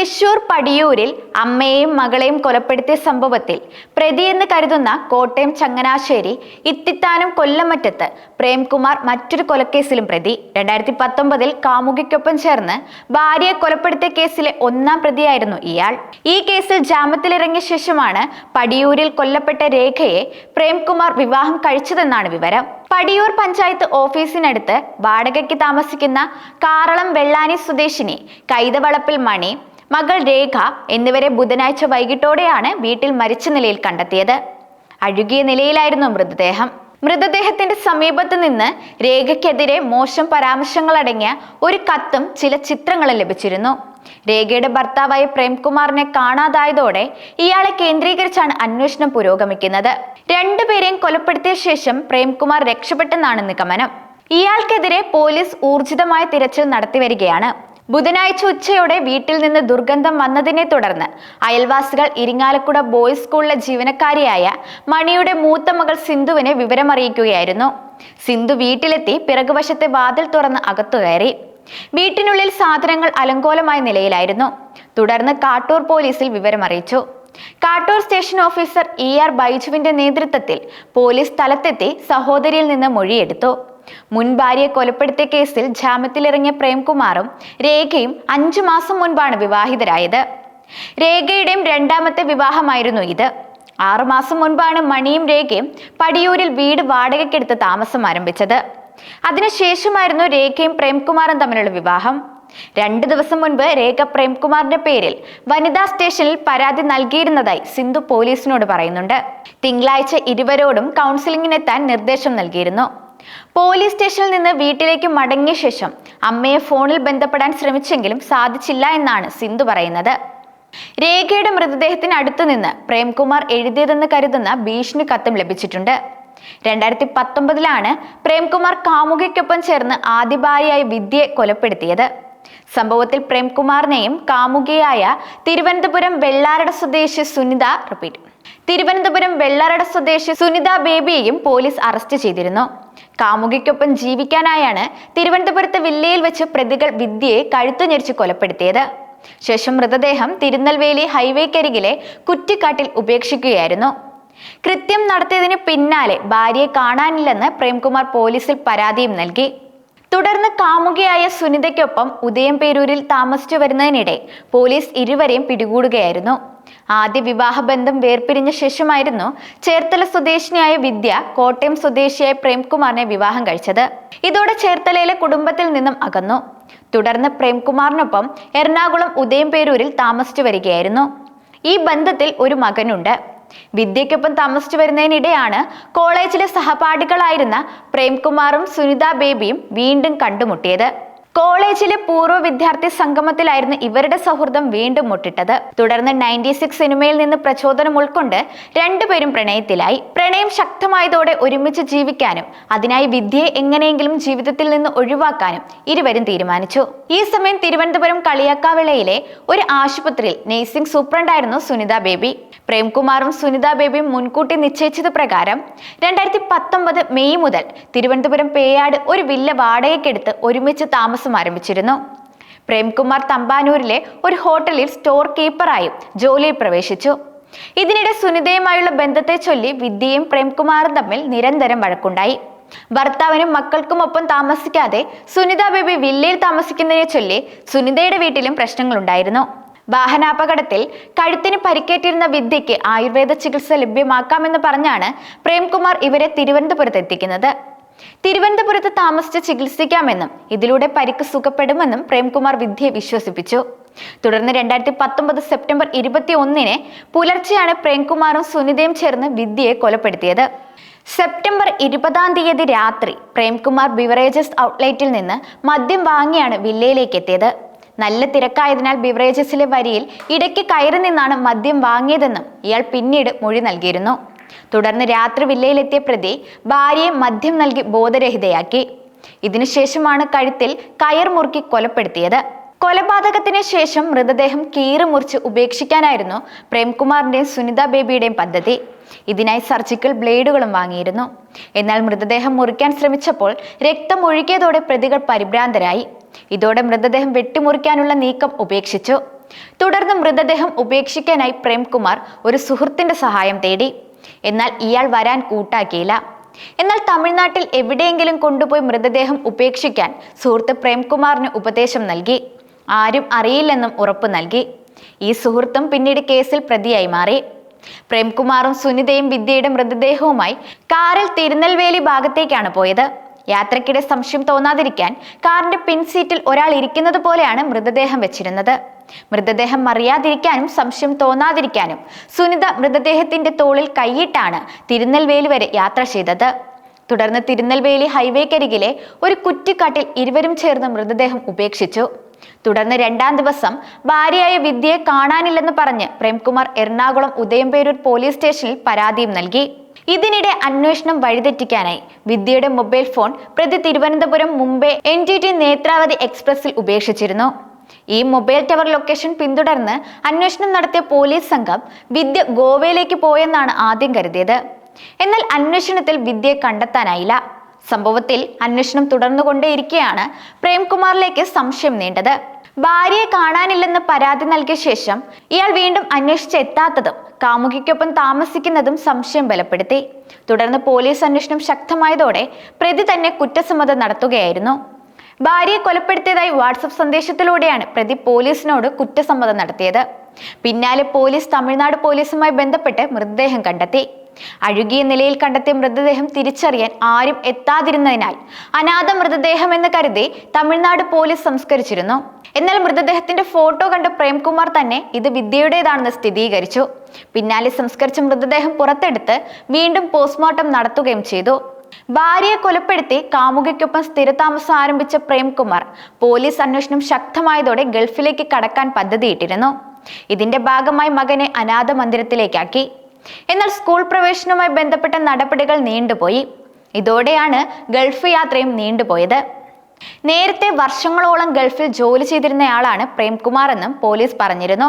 തൃശൂർ പടിയൂരിൽ അമ്മയെയും മകളെയും കൊലപ്പെടുത്തിയ സംഭവത്തിൽ പ്രതിയെന്ന് കരുതുന്ന കോട്ടയം ചങ്ങനാശ്ശേരി ഇത്തിത്താനം കൊല്ലമറ്റത്ത് പ്രേംകുമാർ മറ്റൊരു കൊലക്കേസിലും പ്രതി. രണ്ടായിരത്തി പത്തൊമ്പതിൽ കാമുകിക്കൊപ്പം ചേർന്ന് ഭാര്യയെ കൊലപ്പെടുത്തിയ കേസിലെ ഒന്നാം പ്രതിയായിരുന്നു ഇയാൾ. ഈ കേസിൽ ജാമ്യത്തിലിറങ്ങിയ ശേഷമാണ് പടിയൂരിൽ കൊല്ലപ്പെട്ട രേഖയെ പ്രേംകുമാർ വിവാഹം കഴിച്ചതെന്നാണ് വിവരം. പടിയൂർ പഞ്ചായത്ത് ഓഫീസിനടുത്ത് വാടകയ്ക്ക് താമസിക്കുന്ന കാറളം വെള്ളാനി സ്വദേശിനി കൈതവളപ്പിൽ മണി മകൾ രേഖ എന്നിവരെ ബുധനാഴ്ച വൈകിട്ടോടെയാണ് വീട്ടിൽ മരിച്ച നിലയിൽ കണ്ടെത്തിയത്. അഴുകിയ നിലയിലായിരുന്നു മൃതദേഹം. മൃതദേഹത്തിന്റെ സമീപത്ത് നിന്ന് രേഖയ്ക്കെതിരെ മോശം പരാമർശങ്ങളടങ്ങിയ ഒരു കത്തും ചില ചിത്രങ്ങളും ലഭിച്ചിരുന്നു. രേഖയുടെ ഭർത്താവായ പ്രേംകുമാറിനെ കാണാതായതോടെ ഇയാളെ കേന്ദ്രീകരിച്ചാണ് അന്വേഷണം പുരോഗമിക്കുന്നത്. രണ്ടുപേരെയും കൊലപ്പെടുത്തിയ ശേഷം പ്രേംകുമാർ രക്ഷപ്പെട്ടെന്നാണ് നിഗമനം. ഇയാൾക്കെതിരെ പോലീസ് ഊർജിതമായ തിരച്ചിൽ നടത്തിവരികയാണ്. ബുധനാഴ്ച ഉച്ചയോടെ വീട്ടിൽ നിന്ന് ദുർഗന്ധം വന്നതിനെ തുടർന്ന് അയൽവാസികൾ ഇരിങ്ങാലക്കുട ബോയ്സ് സ്കൂളിലെ ജീവനക്കാരിയായ മണിയുടെ മൂത്ത മകൾ സിന്ധുവിനെ വിവരമറിയിക്കുകയായിരുന്നു. സിന്ധു വീട്ടിലെത്തി പിറകുവശത്തെ വാതിൽ തുറന്ന് അകത്തു കയറി. വീട്ടിനുള്ളിൽ സാധനങ്ങൾ അലങ്കോലമായ നിലയിലായിരുന്നു. തുടർന്ന് കാട്ടൂർ പോലീസിൽ വിവരമറിയിച്ചു. Kattoor station officer E R ബൈജുവിന്റെ നേതൃത്വത്തിൽ പോലീസ് സ്ഥലത്തെത്തി സഹോദരിയിൽ നിന്ന് മൊഴിയെടുത്തു. മുൻ ഭാര്യയെ കൊലപ്പെടുത്തിയ കേസിൽ ജാമ്യത്തിലിറങ്ങിയ പ്രേംകുമാറും രേഖയും അഞ്ചു മാസം മുൻപാണ് വിവാഹിതരായത്. രേഖയുടെയും രണ്ടാമത്തെ വിവാഹമായിരുന്നു ഇത്. ആറുമാസം മുൻപാണ് മണിയും രേഖയും പടിയൂരിൽ വീട് വാടകയ്ക്കെടുത്ത് താമസം ആരംഭിച്ചത്. അതിനുശേഷമായിരുന്നു രേഖയും പ്രേംകുമാറും തമ്മിലുള്ള വിവാഹം. രണ്ടു ദിവസം മുൻപ് രേഖ പ്രേംകുമാറിന്റെ പേരിൽ വനിതാ സ്റ്റേഷനിൽ പരാതി നൽകിയിരുന്നതായി സിന്ധു പോലീസിനോട് പറയുന്നുണ്ട്. തിങ്കളാഴ്ച ഇരുവരോടും കൗൺസിലിംഗിനെത്താൻ നിർദ്ദേശം നൽകിയിരുന്നു. പോലീസ് സ്റ്റേഷനിൽ നിന്ന് വീട്ടിലേക്ക് മടങ്ങിയ ശേഷം അമ്മയെ ഫോണിൽ ബന്ധപ്പെടാൻ ശ്രമിച്ചെങ്കിലും സാധിച്ചില്ല എന്നാണ് സിന്ധു പറയുന്നത്. രേഖയുടെ മൃതദേഹത്തിന് അടുത്തു നിന്ന് പ്രേംകുമാർ എഴുതിയതെന്ന് കരുതുന്ന ഭീഷണി കത്തും ലഭിച്ചിട്ടുണ്ട്. രണ്ടായിരത്തി പത്തൊമ്പതിലാണ് പ്രേംകുമാർ കാമുകിക്കൊപ്പം ചേർന്ന് ആദ്യ വിദ്യയെ കൊലപ്പെടുത്തിയത്. സംഭവത്തിൽ പ്രേംകുമാറിനെയും കാമുകിയായ തിരുവനന്തപുരം വെള്ളാരട സ്വദേശി സുനിത റിപ്പീറ്റ് തിരുവനന്തപുരം വെള്ളാരട സ്വദേശി സുനിത ബേബിയെയും പോലീസ് അറസ്റ്റ് ചെയ്തിരുന്നു. കാമുകിക്കൊപ്പം ജീവിക്കാനായാണ് തിരുവനന്തപുരത്ത് വില്ലയിൽ വെച്ച് പ്രതികൾ വിദ്യയെ കഴുത്തു ഞെരിച്ച് കൊലപ്പെടുത്തിയത്. ശേഷം മൃതദേഹം തിരുനെൽവേലി ഹൈവേക്കരികിലെ കുറ്റിക്കാട്ടിൽ ഉപേക്ഷിക്കുകയായിരുന്നു. കൃത്യം നടത്തിയതിന് പിന്നാലെ ഭാര്യയെ കാണാനില്ലെന്ന് പ്രേംകുമാർ പോലീസിൽ പരാതിയും നൽകി. തുടർന്ന് കാമുകിയായ സുനിതയ്ക്കൊപ്പം ഉദയംപേരൂരിൽ താമസിച്ചു വരുന്നതിനിടെ പോലീസ് ഇരുവരെയും പിടികൂടുകയായിരുന്നു. ആദ്യ വിവാഹബന്ധം വേർപിരിഞ്ഞ ശേഷമായിരുന്നു ചേർത്തല സ്വദേശിനിയായ വിദ്യ കോട്ടയം സ്വദേശിയായ പ്രേംകുമാറിനെ വിവാഹം കഴിച്ചത്. ഇതോടെ ചേർത്തലയിലെ കുടുംബത്തിൽ നിന്നും അകന്നു. തുടർന്ന് പ്രേംകുമാറിനൊപ്പം എറണാകുളം ഉദയംപേരൂരിൽ താമസിച്ചു വരികയായിരുന്നു. ഈ ബന്ധത്തിൽ ഒരു മകനുണ്ട്. വിദ്യയ്ക്കൊപ്പം താമസിച്ചു വരുന്നതിനിടെയാണ് കോളേജിലെ സഹപാഠികളായിരുന്ന പ്രേംകുമാറും സുനിത ബേബിയും വീണ്ടും കണ്ടുമുട്ടിയത്. കോളേജിലെ പൂർവ വിദ്യാർത്ഥി സംഗമത്തിലായിരുന്നു ഇവരുടെ സൗഹൃദം വീണ്ടും മുട്ടിട്ടത്. തുടർന്ന് നയന്റി സിക്സ് സിനിമയിൽ നിന്ന് പ്രചോദനം ഉൾക്കൊണ്ട് രണ്ടുപേരും പ്രണയത്തിലായി. പ്രണയം ശക്തമായതോടെ ഒരുമിച്ച് ജീവിക്കാനും അതിനായി വിദ്യയെ എങ്ങനെയെങ്കിലും ജീവിതത്തിൽ നിന്ന് ഒഴിവാക്കാനും ഇരുവരും തീരുമാനിച്ചു. ഈ സമയം തിരുവനന്തപുരം കളിയാക്കാവിളയിലെ ഒരു ആശുപത്രിയിൽ നേഴ്സിംഗ് സൂപ്രണ്ടായിരുന്നു സുനിത ബേബി. പ്രേംകുമാറും സുനിത ബേബിയും മുൻകൂട്ടി നിശ്ചയിച്ചത് പ്രകാരം രണ്ടായിരത്തി പത്തൊമ്പത് മെയ് മുതൽ തിരുവനന്തപുരം പേയാട് ഒരു വില്ല വാടകയ്ക്കെടുത്ത് ഒരുമിച്ച് താമസം ആരംഭിച്ചിരുന്നു. പ്രേംകുമാർ തമ്പാനൂരിലെ ഒരു ഹോട്ടലിൽ സ്റ്റോർ കീപ്പറായും ജോലിയിൽ പ്രവേശിച്ചു. ഇതിനിടെ സുനിതയുമായുള്ള ബന്ധത്തെ ചൊല്ലി വിദ്യയും പ്രേംകുമാറും തമ്മിൽ നിരന്തരം വഴക്കുണ്ടായി. ഭർത്താവിനും മക്കൾക്കുമൊപ്പം താമസിക്കാതെ സുനിത ബേബി വില്ലയിൽ താമസിക്കുന്നതിനെ ചൊല്ലി സുനിതയുടെ വീട്ടിലും പ്രശ്നങ്ങളുണ്ടായിരുന്നു. വാഹനാപകടത്തിൽ കഴുത്തിന് പരിക്കേറ്റിരുന്ന വിദ്യയ്ക്ക് ആയുർവേദ ചികിത്സ ലഭ്യമാക്കാമെന്ന് പറഞ്ഞാണ് പ്രേംകുമാർ ഇവരെ തിരുവനന്തപുരത്ത് എത്തിക്കുന്നത് തിരുവനന്തപുരത്ത് താമസിച്ച് ചികിത്സിക്കാമെന്നും ഇതിലൂടെ പരിക്ക് സുഖപ്പെടുമെന്നും പ്രേംകുമാർ വിദ്യയെ വിശ്വസിപ്പിച്ചു. തുടർന്ന് രണ്ടായിരത്തി പത്തൊമ്പത് സെപ്റ്റംബർ ഇരുപത്തി ഒന്നിന് പുലർച്ചെയാണ് പ്രേംകുമാറും സുനിതയും ചേർന്ന് വിദ്യയെ കൊലപ്പെടുത്തിയത്. സെപ്റ്റംബർ ഇരുപതാം തീയതി രാത്രി പ്രേംകുമാർ ബിവറേജസ് ഔട്ട്ലെറ്റിൽ നിന്ന് മദ്യം വാങ്ങിയാണ് വില്ലയിലേക്ക് എത്തിയത് നല്ല തിരക്കായതിനാൽ ബിവറേജസിലെ വരിയിൽ ഇടയ്ക്ക് കയറി നിന്നാണ് മദ്യം വാങ്ങിയതെന്നും ഇയാൾ പിന്നീട് മൊഴി നൽകിയിരുന്നു. തുടർന്ന് രാത്രി വില്ലയിലെത്തിയ പ്രതി ഭാര്യയെ മദ്യം നൽകി ബോധരഹിതയാക്കി. ഇതിനുശേഷമാണ് കഴുത്തിൽ കയർ മുറുക്കി കൊലപ്പെടുത്തിയത്. കൊലപാതകത്തിന് ശേഷം മൃതദേഹം കീറി മുറിച്ച് ഉപേക്ഷിക്കാനായിരുന്നു പ്രേംകുമാറിന്റെയും സുനിത ബേബിയുടെയും പദ്ധതി. ഇതിനായി സർജിക്കൽ ബ്ലേഡുകളും വാങ്ങിയിരുന്നു. എന്നാൽ മൃതദേഹം മുറിക്കാൻ ശ്രമിച്ചപ്പോൾ രക്തം ഒഴുകിയതോടെ പ്രതികൾ പരിഭ്രാന്തരായി. ഇതോടെ മൃതദേഹം വെട്ടിമുറിക്കാനുള്ള നീക്കം ഉപേക്ഷിച്ചു. തുടർന്ന് മൃതദേഹം ഉപേക്ഷിക്കാനായി പ്രേംകുമാർ ഒരു സുഹൃത്തിന്റെ സഹായം തേടി. എന്നാൽ ഇയാൾ വരാൻ കൂട്ടാക്കിയില്ല. എന്നാൽ തമിഴ്നാട്ടിൽ എവിടെയെങ്കിലും കൊണ്ടുപോയി മൃതദേഹം ഉപേക്ഷിക്കാൻ സുഹൃത്ത് പ്രേംകുമാറിന് ഉപദേശം നൽകി. ആരും അറിയില്ലെന്നും ഉറപ്പു നൽകി. ഈ സുഹൃത്തും പിന്നീട് കേസിൽ പ്രതിയായി മാറി. പ്രേംകുമാറും സുനിതയും വിദ്യയുടെ മൃതദേഹവുമായി കാറിൽ തിരുനെൽവേലി ഭാഗത്തേക്കാണ് പോയത്. യാത്രക്കിടെ സംശയം തോന്നാതിരിക്കാൻ കാറിന്റെ പിൻസീറ്റിൽ ഒരാൾ ഇരിക്കുന്നത് പോലെയാണ് മൃതദേഹം വെച്ചിരുന്നത്. മൃതദേഹം അറിയാതിരിക്കാനും സംശയം തോന്നാതിരിക്കാനും സുനിത മൃതദേഹത്തിന്റെ തോളിൽ കൈയിട്ടാണ് തിരുനെൽവേലി വരെ യാത്ര ചെയ്തത്. തുടർന്ന് തിരുനെൽവേലി ഹൈവേക്കരികിലെ ഒരു കുറ്റിക്കാട്ടിൽ ഇരുവരും ചേർന്ന് മൃതദേഹം ഉപേക്ഷിച്ചു. തുടർന്ന് രണ്ടാം ദിവസം ഭാര്യയായ വിദ്യയെ കാണാനില്ലെന്ന് പറഞ്ഞ് പ്രേംകുമാർ എറണാകുളം ഉദയംപേരൂർ പോലീസ് സ്റ്റേഷനിൽ പരാതിയും നൽകി. ഇതിനിടെ അന്വേഷണം വഴിതെറ്റിക്കാനായി വിദ്യയുടെ മൊബൈൽ ഫോൺ പ്രതി Thiruvananthapuram Mumbai N T T Netravati എക്സ്പ്രസിൽ ഉപേക്ഷിച്ചിരുന്നു. ഈ മൊബൈൽ ടവർ ലൊക്കേഷൻ പിന്തുടർന്ന് അന്വേഷണം നടത്തിയ പോലീസ് സംഘം വിദ്യ ഗോവയിലേക്ക് പോയെന്നാണ് ആദ്യം കരുതിയത്. എന്നാൽ അന്വേഷണത്തിൽ വിദ്യയെ കണ്ടെത്താനായില്ല. സംഭവത്തിൽ അന്വേഷണം തുടർന്നുകൊണ്ടേയിരിക്കെയാണ് പ്രേംകുമാറിലേക്ക് സംശയം നീണ്ടത്. ഭാര്യയെ കാണാനില്ലെന്ന് പരാതി നൽകിയ ശേഷം ഇയാൾ വീണ്ടും അന്വേഷിച്ചെത്താത്തതും കാമുകിക്കൊപ്പം താമസിക്കുന്നതും സംശയം ബലപ്പെടുത്തി. തുടർന്ന് പോലീസ് അന്വേഷണം ശക്തമായതോടെ പ്രതി തന്നെ കുറ്റസമ്മതം നടത്തുകയായിരുന്നു. ഭാര്യയെ കൊലപ്പെടുത്തിയതായി വാട്സപ്പ് സന്ദേശത്തിലൂടെയാണ് പ്രതി പോലീസിനോട് കുറ്റസമ്മതം നടത്തിയത്. പിന്നാലെ പോലീസ് തമിഴ്നാട് പോലീസുമായി ബന്ധപ്പെട്ട് മൃതദേഹം കണ്ടെത്തി. അഴുകിയ നിലയിൽ കണ്ടെത്തിയ മൃതദേഹം തിരിച്ചറിയാൻ ആരും എത്താതിരുന്നതിനാൽ അനാഥ മൃതദേഹം എന്ന് കരുതി തമിഴ്നാട് പോലീസ് സംസ്കരിച്ചിരുന്നു. എന്നാൽ മൃതദേഹത്തിന്റെ ഫോട്ടോ കണ്ട പ്രേംകുമാർ തന്നെ ഇത് വിദ്യയുടേതാണെന്ന് സ്ഥിരീകരിച്ചു. പിന്നാലെ സംസ്കരിച്ച മൃതദേഹം പുറത്തെടുത്ത് വീണ്ടും പോസ്റ്റ്മോർട്ടം നടത്തുകയും ചെയ്തു. ഭാര്യയെ കൊലപ്പെടുത്തി കാമുകയ്ക്കൊപ്പം സ്ഥിരതാമസം ആരംഭിച്ച പ്രേംകുമാർ പോലീസ് അന്വേഷണം ശക്തമായതോടെ ഗൾഫിലേക്ക് കടക്കാൻ പദ്ധതിയിട്ടിരുന്നു. ഇതിന്റെ ഭാഗമായി മകനെ അനാഥ മന്ദിരത്തിലേക്കാക്കി. എന്നാൽ സ്കൂൾ പ്രവേശനവുമായി ബന്ധപ്പെട്ട നടപടികൾ നീണ്ടുപോയി. ഇതോടെയാണ് ഗൾഫ് യാത്രയും നീണ്ടുപോയത്. നേരത്തെ വർഷങ്ങളോളം ഗൾഫിൽ ജോലി ചെയ്തിരുന്നയാളാണ് പ്രേംകുമാർ എന്നും പോലീസ് പറഞ്ഞിരുന്നു.